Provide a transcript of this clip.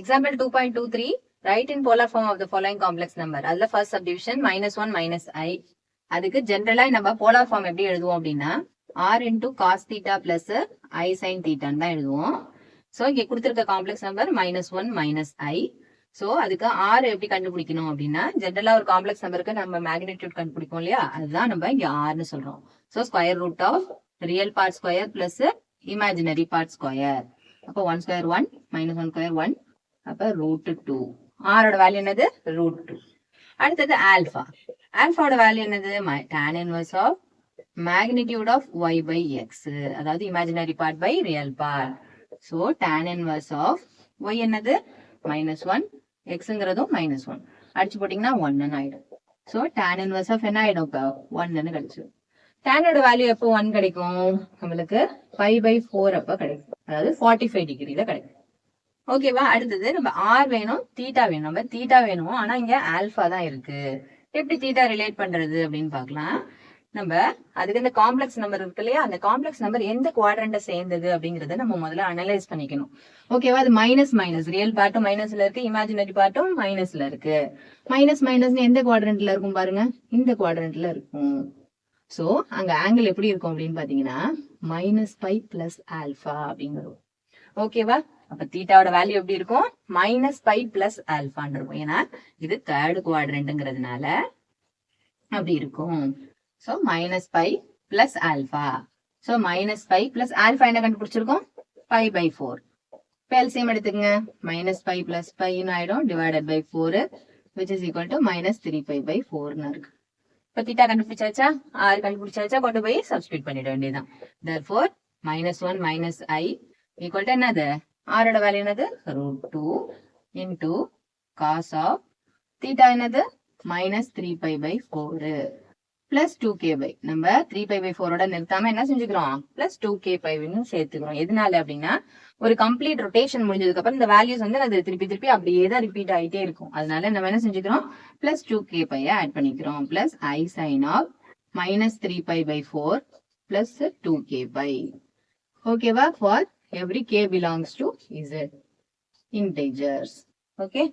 Example two point two three right in polar form of the following complex number அதுல first subdivision minus one minus I அதுக்கு ஜென்ரலா நம்ம polar form எப்படி எழுதுவோம் அப்படின்னா R into cos theta plus I sine தீட்டான்னு தான் எழுதுவோம். So இங்கே கொடுத்துருக்க complex number minus one minus I so அதுக்கு ஆர் எப்படி கண்டுபிடிக்கணும் அப்படின்னா ஜென்ரலா ஒரு காம்ப்ளெக்ஸ் நம்பருக்கு நம்ம மேக்னிடியூட் கண்டுபிடிப்போம் இல்லையா? அதுதான் நம்ம இங்க ஆர்னு சொல்றோம். So square root of real part square plus imaginary part square அப்போ one square one minus one square one அப்ப ரூட் டூ ஆரோட வேல்யூ என்னது? ரூட் டூ அடுத்தது ஆல்ஃபா ஆல்பாவோட வேல்யூ என்னது? Tan inverse of magnitude of Y by X அதாவது imaginary part by real part so tan inverse of Y என்னது? Minus one எக்ஸுங்கிறதும் minus one அடிச்சு போட்டிங்கன்னா ஒன்னு ஆயிடும். ஸோ டேன் இன்வர்ஸ் ஆஃப் என்ன ஆயிடும் இப்போ? ஒன்னு கிடைச்சிடும். டேனோட வேல்யூ எப்போ ஒன் கிடைக்கும்? நம்மளுக்கு ஃபைவ் பை ஃபோர் அப்போ கிடைக்கும். அதாவது ஃபார்ட்டி ஃபைவ் டிகிரியில் கிடைக்கும். ஓகேவா அடுத்தது. நம்ம ஆர் வேணும் தீட்டா வேணும். நம்ம தீட்டா வேணும்? ஆனா இங்க ஆல்ஃபா தான் இருக்கு. எப்படி தீட்டா ரிலேட் பண்றது அப்படின்னு பார்க்கலாம். நம்ம அதுக்கு இந்த காம்ப்ளெக்ஸ் நம்பர் இருக்கு இல்லையா? அந்த காம்ப்ளெக்ஸ் நம்பர் எந்த குவாட்ரண்ட சேர்ந்தது அப்படிங்கறத நம்ம முதல்ல அனலைஸ் பண்ணிக்கணும். ஓகேவா அது மைனஸ் மைனஸ் ரியல் பார்ட்டும் மைனஸ்ல இருக்கு இமேஜினரி பார்ட்டும் மைனஸ்ல இருக்கு. மைனஸ் மைனஸ் எந்த குவாட்ரண்ட்ல இருக்கும் பாருங்க? இந்த குவாட்ரண்ட்ல இருக்கும். சோ அங்க ஆங்கிள் எப்படி இருக்கும் அப்படின்னு பாத்தீங்கன்னா மைனஸ் பை பிளஸ் ஆல்பா அப்படிங்கிறோம். ஓகேவா அப்ப தீட்டாவோட வேல்யூ எப்படி இருக்கும்? மைனஸ் பை பிளஸ் ஆல்பான்னு இருக்கும். ஏன்னா இது தேர்டு குவாட்ரண்ட்ங்கிறதுனால அப்படி இருக்கும். So minus pi plus alpha so minus pi plus alpha என்ன கண்டுபிடிச்சிருக்கோம்? பை பை ஃபோர் எல்சிஎம் எடுத்துக்கங்க. மைனஸ் பை பிளஸ் பைன்னு ஆயிடும். Divided by four which is equal to minus three pi by ஃபோர்னு இருக்கு. இப்போ தீட்டா கண்டுபிடிச்சாச்சா? ஆறு கண்டுபிடிச்சாச்சா? கொண்டு போய் சப்ஸ்டியூட் பண்ணிட வேண்டியதுதான். தர் four minus one minus I equal to என்னது? ஆரோட வேல்யூ என்னது? Root two into cos of theta என்னது? Minus three pi pi four plus two K pi நம்ம த்ரீ பை பை ஃபோரோட நிறுத்தாம என்ன செஞ்சுக்கிறோம்? பிளஸ் டூ கே பைன்னு சேர்த்துக்கிறோம். எதனால அப்படின்னா ஒரு கம்ப்ளீட் ரொட்டேஷன் முடிஞ்சதுக்கு அப்புறம் இந்த வேல்யூஸ் வந்து அது திருப்பி திருப்பி அப்படியே தான் ரிப்பீட் ஆயிட்டே இருக்கும். அதனால நம்ம என்ன செஞ்சுக்கிறோம்? பிளஸ் டூ கே பைய ஆட் பண்ணிக்கிறோம். Plus I sine of minus three pi by four plus two K pi ஓகேவா for every k belongs to z integers. Okay?